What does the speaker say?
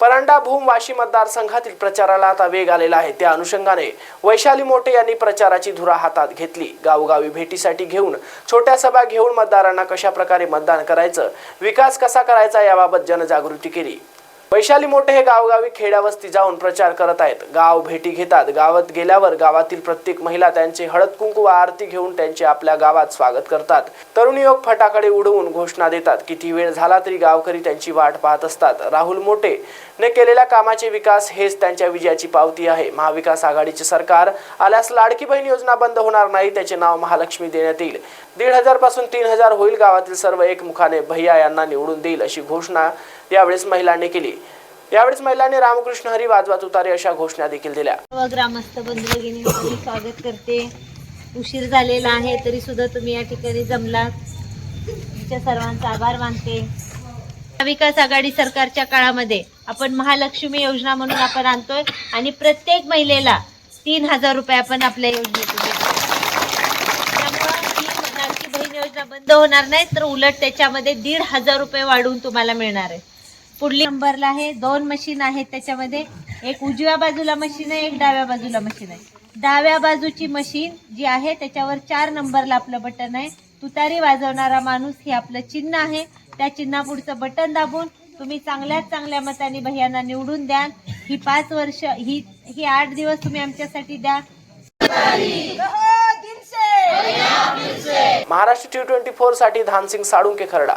परांडा भूम वाशी मतदारसंघातील प्रचाराला आता वेग आलेला आहे. त्या अनुषंगाने वैशाली मोटे यांनी प्रचाराची धुरा हातात घेतली. गावोगावी भेटीसाठी घेऊन छोट्या सभा घेऊन मतदारांना कशा प्रकारे मतदान करायचं विकास कसा करायचा याबाबत जनजागृती केली. वैशाली मोठे हे गावगावी खेड्यावस्ती जाऊन प्रचार करत आहेत. गाव भेटी घेतात. गावात गेल्यावर गावातील प्रत्येक महिला त्यांचे हळद कुंकू व आरती घेऊन त्यांचे आपल्या गावात स्वागत करतात. तरुण युवक फटाकडे उडवून घोषणा देतात. किती वेळ झाला तरी गावकरी त्यांची वाट पाहत असतात. राहुल मोठे ने केलेल्या कामाचे विकास हेच त्यांच्या विजयाची पावती आहे. महाविकास आघाडीचे सरकार आल्यास लाडकी बहीण योजना बंद होणार नाही त्याचे नाव महालक्ष्मी देण्यात येईल. दीड हजारपासून तीन हजार होईल गावातील सर्व एकमुखाने भैया यांना निवडून देईल अशी घोषणा यावेळेस महिलांनी केली. यावेळेस महिलांनी रामकृष्ण हरी वाजवत उतारे अशा घोषणा देखील दिल्या. ग्रामस्थ बंधू भगिनी स्वागत करते. उशीर झालेला आहे तरी सुद्धा तुम्ही या ठिकाणी जमलात. तुमच्या सर्वांचा आभार मानते. विकास आघाडी सरकारच्या काळामध्ये आपण महालक्ष्मी योजना म्हणून आपण आणतोय आणि प्रत्येक महिलेला तीन हजार रुपये आपण आपल्या योजनेतून त्यामुळं ही बहीण योजना बंद होणार नाही तर उलट त्याच्यामध्ये दीड हजार रुपये वाढवून तुम्हाला मिळणार आहे. पुढली नंबरला आहे. दोन मशीन आहेत त्याच्यामध्ये. एक उजव्या बाजूला मशीन आहे एक डाव्या बाजूला मशीन आहे. डाव्या बाजूची मशीन जी आहे त्याच्यावर चार नंबरला आपलं बटन आहे. तुतारी वाजवणारा माणूस हे आपलं चिन्ह आहे. त्या चिन्हापुढचं बटन दाबून तुम्ही चांगल्यात चांगल्या मताने भैयांना निवडून द्या ही पाच वर्ष ही ही आठ दिवस तुम्ही आमच्यासाठी द्या. महाराष्ट्र टी ट्वेंटी फोरसाठी धानसिंग साळुंके खरडा.